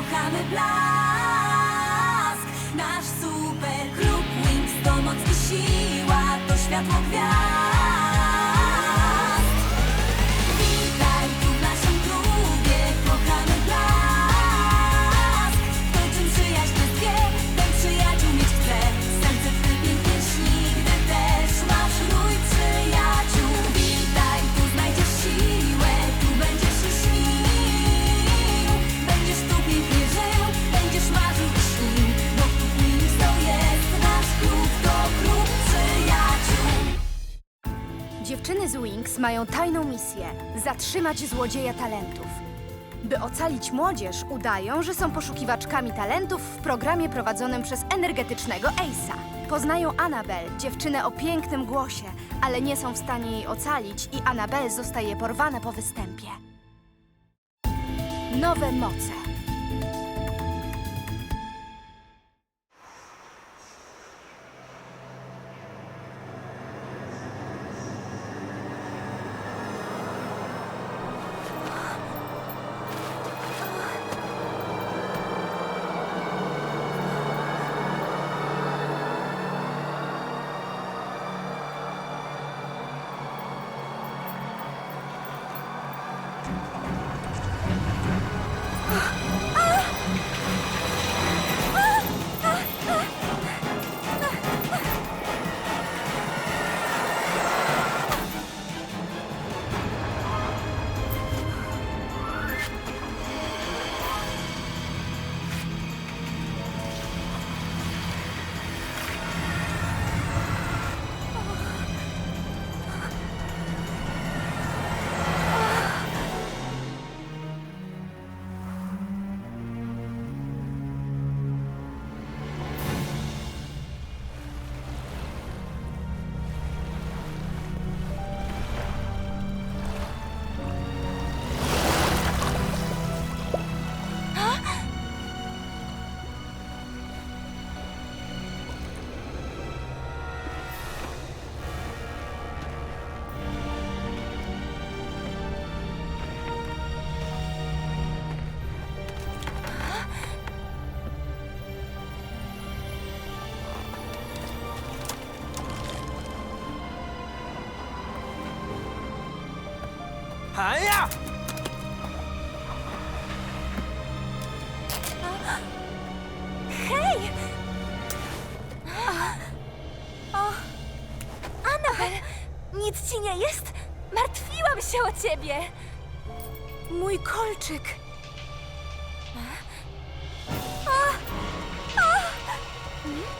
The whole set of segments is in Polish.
kochamy blask. Nasz super klub Wings to moc i siła, to światło gwiazd. Dziewczyny z Wings mają tajną misję zatrzymać złodzieja talentów. By ocalić młodzież, udają, że są poszukiwaczkami talentów w programie prowadzonym przez energetycznego Ace'a. Poznają Annabel, dziewczynę o pięknym głosie, ale nie są w stanie jej ocalić i Annabel zostaje porwana po występie. Nowe moce. Haja! Hej! Annabel, nic ci nie jest? Martwiłam się o ciebie. Mój kolczyk. Annabel!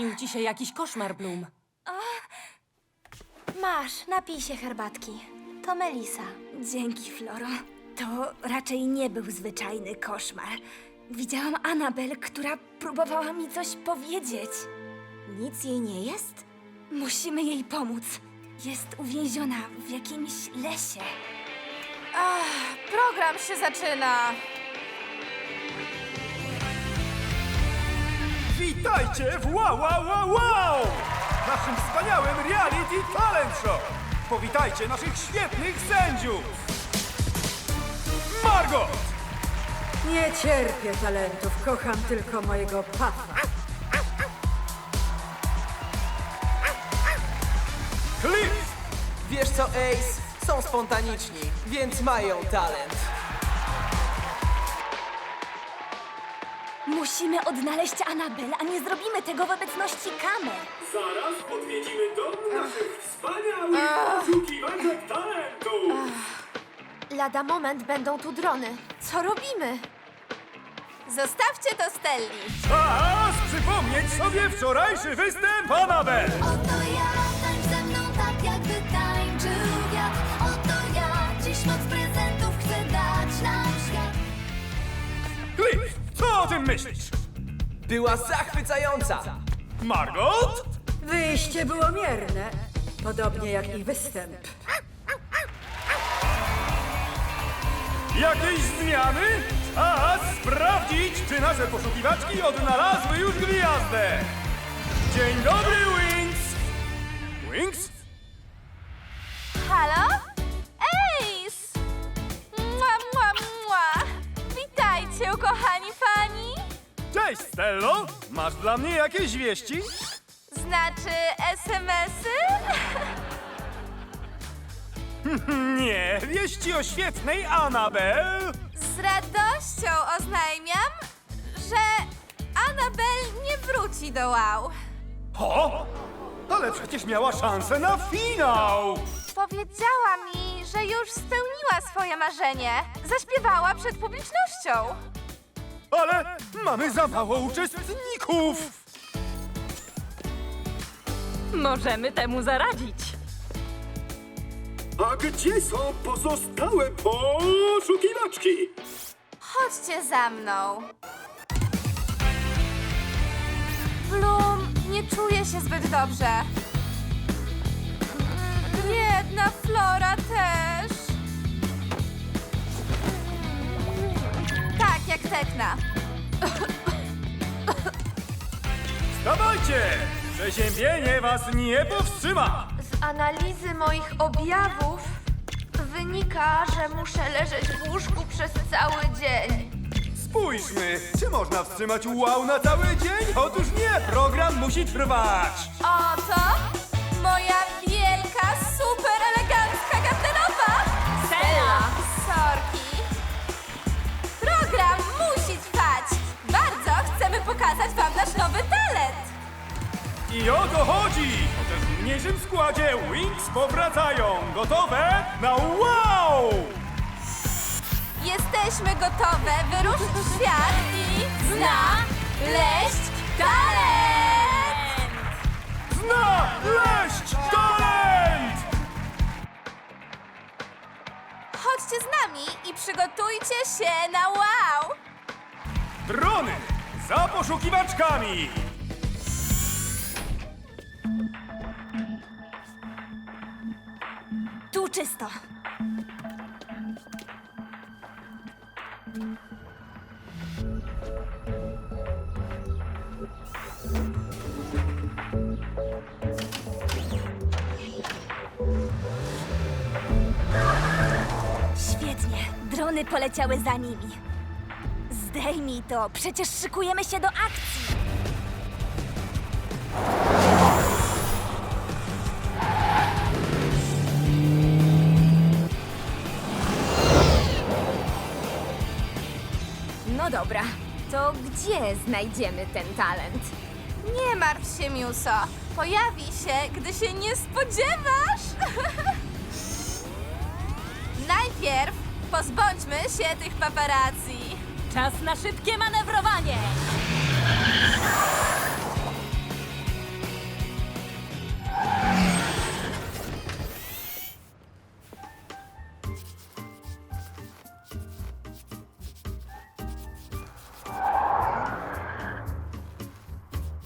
Śnił ci się jakiś koszmar, Bloom. Masz, napij się herbatki. To Melisa. Dzięki, Floro. To raczej nie był zwyczajny koszmar. Widziałam Annabel, która próbowała mi coś powiedzieć. Nic jej nie jest? Musimy jej pomóc. Jest uwięziona w jakimś lesie. Program się zaczyna. Witajcie w Wow Wow Wow Wow! Naszym wspaniałym reality talent show! Powitajcie naszych świetnych sędziów! Margot! Nie cierpię talentów, kocham tylko mojego papa. Cliff! Wiesz co, Ace? Są spontaniczni, więc mają talent. Musimy odnaleźć Annabel, a nie zrobimy tego w obecności kamer. Zaraz odwiedzimy dom naszych wspaniałych poszukiwaczek talentu! Lada moment będą tu drony. Co robimy? Zostawcie to Stelli. Czas przypomnieć sobie wczorajszy występ Anabel! Oto ja, co o tym myślisz? Była zachwycająca. Margot? Wyjście było mierne, podobnie jak i występ. Jakieś zmiany? A sprawdzić, czy nasze poszukiwaczki odnalazły już gwiazdę. Dzień dobry, Wings! Wings? Halo? Cześć, Stello! Masz dla mnie jakieś wieści? Znaczy SMS-y? Nie, wieści o świetnej Anabel! Z radością oznajmiam, że Anabel nie wróci do wow. O! Ale przecież miała szansę na finał! Powiedziała mi, że już spełniła swoje marzenie. Zaśpiewała przed publicznością. Ale mamy za mało uczestników! Możemy temu zaradzić. A gdzie są pozostałe poszukiwaczki? Chodźcie za mną. Bloom nie czuje się zbyt dobrze. Biedna Flora też. Jak Tekna. Dawajcie! Przeziębienie was nie powstrzyma! Z analizy moich objawów wynika, że muszę leżeć w łóżku przez cały dzień. Spójrzmy, czy można wstrzymać wow na cały dzień? Otóż nie, program musi trwać! Oto moja pokazać wam nasz nowy talent. I o to chodzi! Chociaż w mniejszym składzie Wings powracają, gotowe na wow! Jesteśmy gotowe wyruszyć w świat i znaleźć talent! Znaleźć talent! Chodźcie z nami i przygotujcie się na wow! Drony za poszukiwaczkami! Tu czysto. Świetnie, drony poleciały za nimi. Zdejmij to, przecież szykujemy się do akcji. No dobra, to gdzie znajdziemy ten talent? Nie martw się, Miuso. Pojawi się, gdy się nie spodziewasz. Najpierw pozbądźmy się tych paparazzi. Czas na szybkie manewrowanie.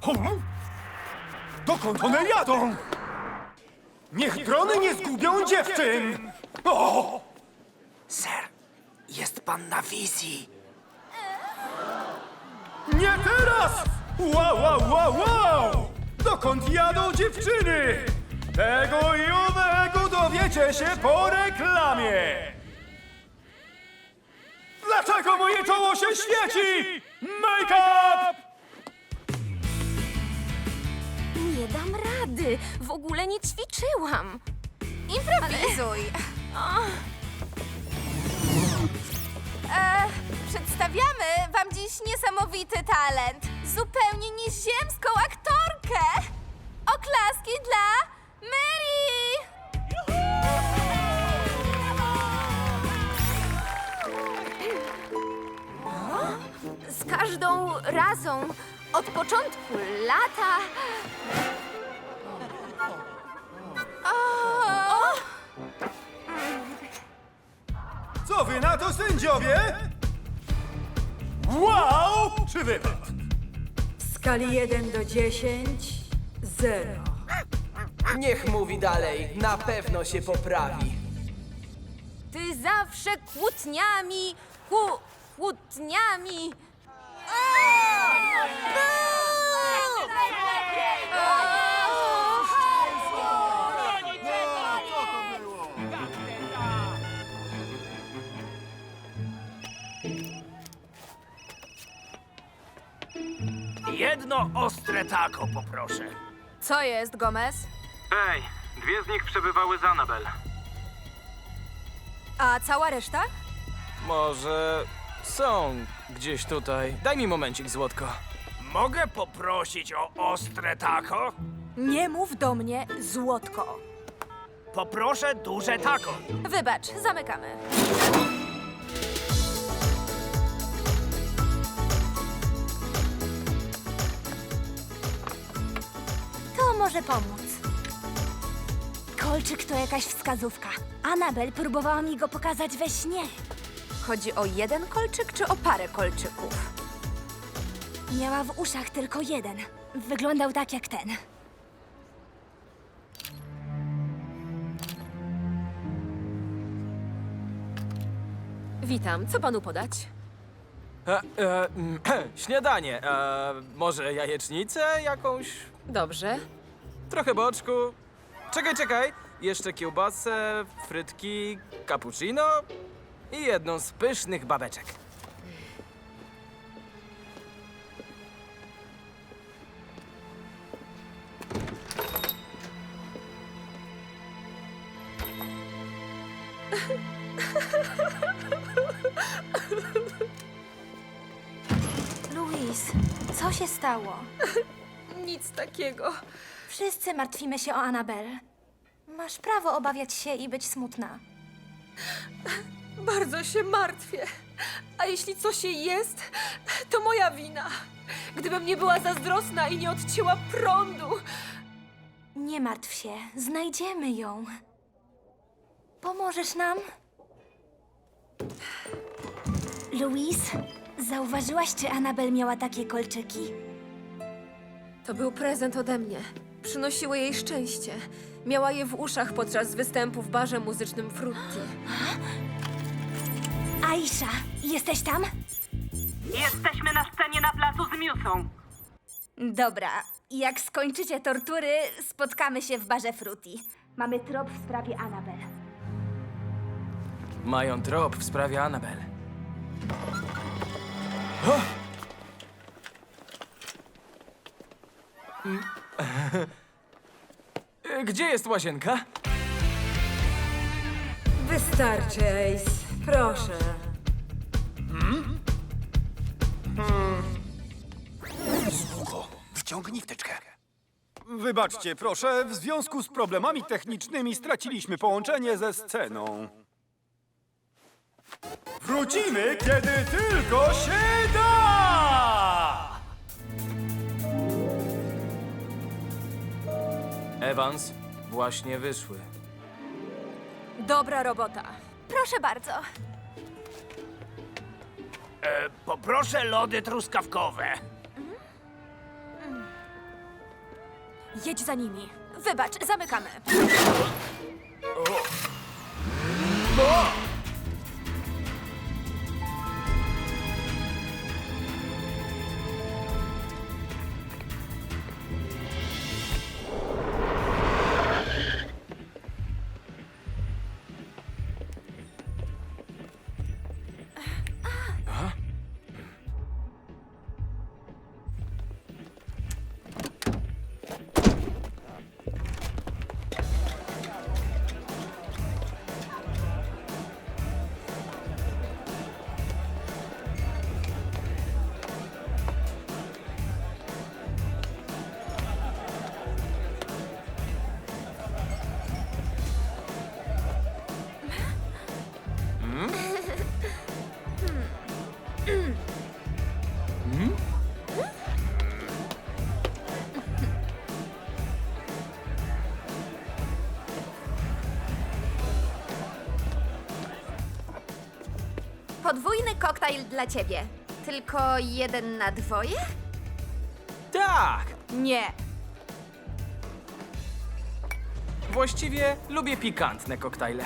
Hum? Dokąd one jadą? Niech drony nie zgubią dziewczyn! O! Ser, jest pan na wizji. Nie teraz! Wow, wow, wow, wow! Dokąd jadą dziewczyny? Tego i owego dowiecie się po reklamie! Dlaczego moje czoło się świeci? Make-up! Nie dam rady, w ogóle nie ćwiczyłam. Improwizuj. E, przedstawiamy wam dziś niesamowity talent. Zupełnie nieziemską aktorkę. Oklaski dla Mary! Z każdą razą, od początku lata. Co wy na to, sędziowie? Wow czy wypad? W skali 1 do 10 0. Niech mówi dalej, na pewno się poprawi. Ty zawsze kłótniami, ku, kłótniami. Jedno ostre taco poproszę. Co jest, Gomez? Ej, dwie z nich przebywały z Anabel. A cała reszta? Może są gdzieś tutaj. Daj mi momencik, złotko. Mogę poprosić o ostre taco? Nie mów do mnie, złotko. Poproszę duże taco. Wybacz, zamykamy. Może pomóc. Kolczyk to jakaś wskazówka. Anabel próbowała mi go pokazać we śnie. Chodzi o jeden kolczyk czy o parę kolczyków? Miała w uszach tylko jeden. Wyglądał tak jak ten. Witam, co panu podać? E, e, śniadanie. E, może jajecznicę jakąś? Dobrze. Trochę boczku. Czekaj, czekaj. Jeszcze kiełbasę, frytki, cappuccino i jedną z pysznych babeczek. Louise, co się stało? Nic takiego. Wszyscy martwimy się o Anabel. Masz prawo obawiać się i być smutna. Bardzo się martwię. A jeśli coś jej jest, to moja wina. Gdybym nie była zazdrosna i nie odcięła prądu. Nie martw się, znajdziemy ją. Pomożesz nam? Louise, zauważyłaś, czy Anabel miała takie kolczyki? To był prezent ode mnie. Przynosiły jej szczęście. Miała je w uszach podczas występu w barze muzycznym Frutti. Aisha, jesteś tam? Jesteśmy na scenie na placu z Miusą. Dobra, jak skończycie tortury, spotkamy się w barze Frutti. Mamy trop w sprawie Anabel. Mają trop w sprawie Annabel. O! Gdzie jest łazienka? Wystarczy, Ace. Proszę. Wciągnij wtyczkę. Wybaczcie, proszę, w związku z problemami technicznymi straciliśmy połączenie ze sceną. Wrócimy, kiedy tylko się da! Evans, właśnie wyszły. Dobra robota. Proszę bardzo. E, poproszę lody truskawkowe. Jedź za nimi. Wybacz, zamykamy. Podwójny koktajl dla ciebie. Tylko jeden na dwoje? Tak! Nie. Właściwie lubię pikantne koktajle.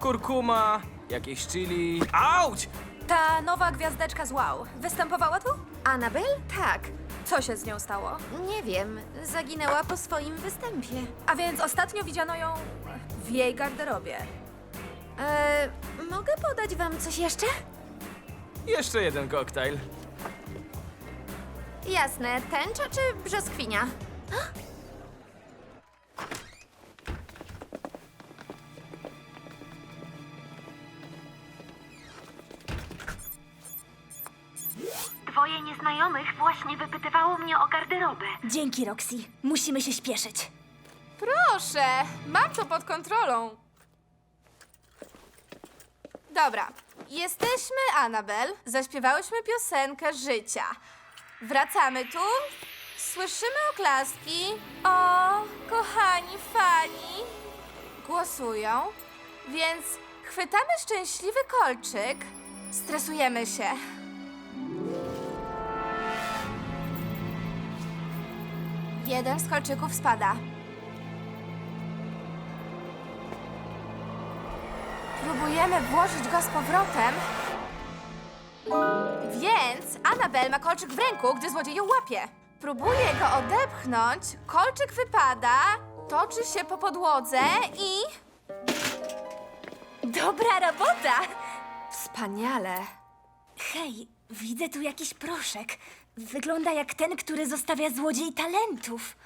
kurkuma, jakieś chili. Auć! Ta nowa gwiazdeczka z Wow występowała tu? Anabel? Tak. Co się z nią stało? Nie wiem, zaginęła po swoim występie. A więc ostatnio widziano ją w jej garderobie. E, mogę podać wam coś jeszcze? Jeszcze jeden koktajl. Jasne, tęcza czy brzoskwinia? Dwoje nieznajomych właśnie wypytywało mnie o garderobę. Dzięki, Roxy. Musimy się śpieszyć. Proszę, mam to pod kontrolą. Dobra, jesteśmy Anabel, zaśpiewałyśmy piosenkę życia. Wracamy tu, słyszymy oklaski. O, kochani fani, głosują, więc chwytamy szczęśliwy kolczyk, stresujemy się. Jeden z kolczyków spada. Próbujemy włożyć go z powrotem. Więc Anabel ma kolczyk w ręku, gdy złodziej ją łapie. Próbuje go odepchnąć, kolczyk wypada, toczy się po podłodze i... Dobra robota! Wspaniale. Hej, widzę tu jakiś proszek. Wygląda jak ten, który zostawia złodziej talentów.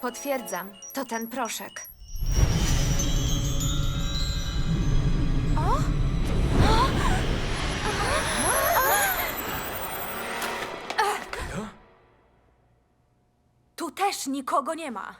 Potwierdzam, to ten proszek. Tu też nikogo nie ma.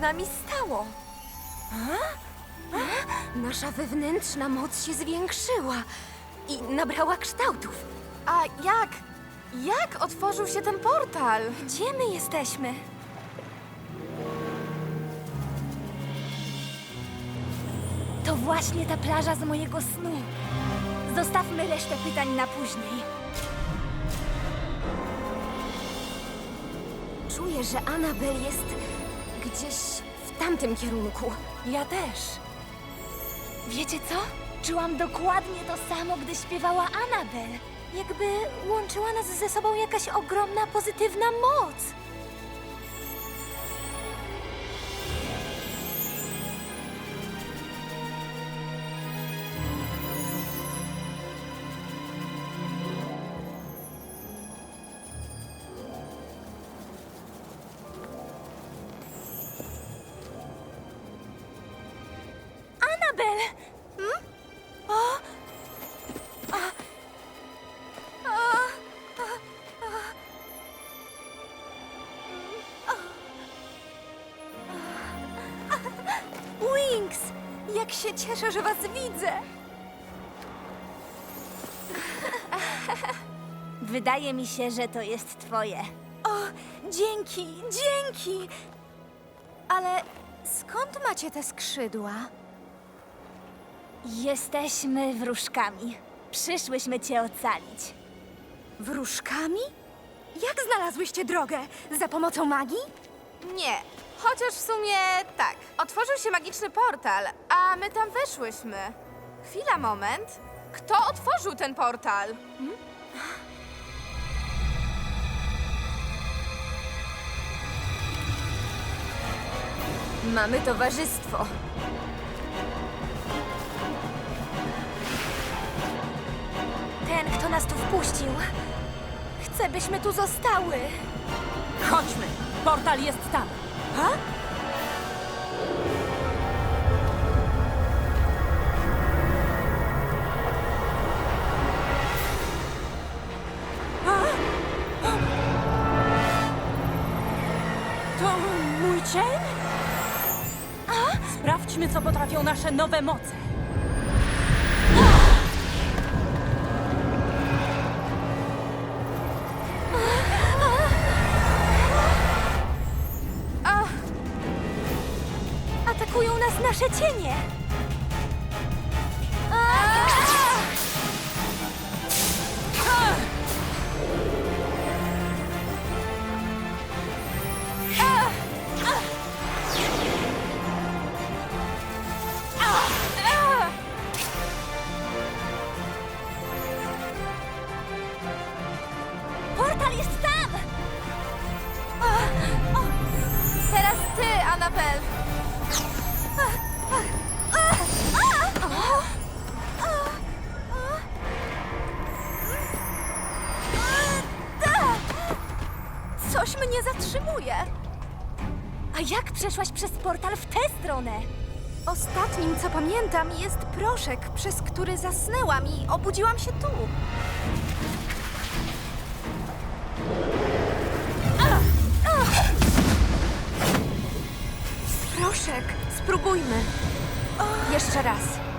Z nami stało? Nasza wewnętrzna moc się zwiększyła i nabrała kształtów. A jak? Jak otworzył się ten portal? Gdzie my jesteśmy? To właśnie ta plaża z mojego snu. Zostawmy resztę pytań na później. Czuję, że Anabel jest gdzieś w tamtym kierunku. Ja też. Wiecie co? Czułam dokładnie to samo, gdy śpiewała Anabel. Jakby łączyła nas ze sobą jakaś ogromna, pozytywna moc. Jak się cieszę, że was widzę! Wydaje mi się, że to jest twoje. O, dzięki, dzięki! Ale skąd macie te skrzydła? Jesteśmy wróżkami. Przyszłyśmy cię ocalić. Wróżkami? Jak znalazłyście drogę? Za pomocą magii? Nie, chociaż w sumie tak. Otworzył się magiczny portal, a my tam weszłyśmy. Chwila, moment. Kto otworzył ten portal? Mamy towarzystwo. Ten, kto nas tu wpuścił, chce, byśmy tu zostały. Chodźmy! Portal jest tam. To mój cień? Sprawdźmy, co potrafią nasze nowe moce. Atakują nas nasze cienie. Coś mnie zatrzymuje. A jak przeszłaś przez portal w tę stronę? Ostatnim, co pamiętam, jest proszek, przez który zasnęłam i obudziłam się tu. Proszek, spróbujmy. Jeszcze raz.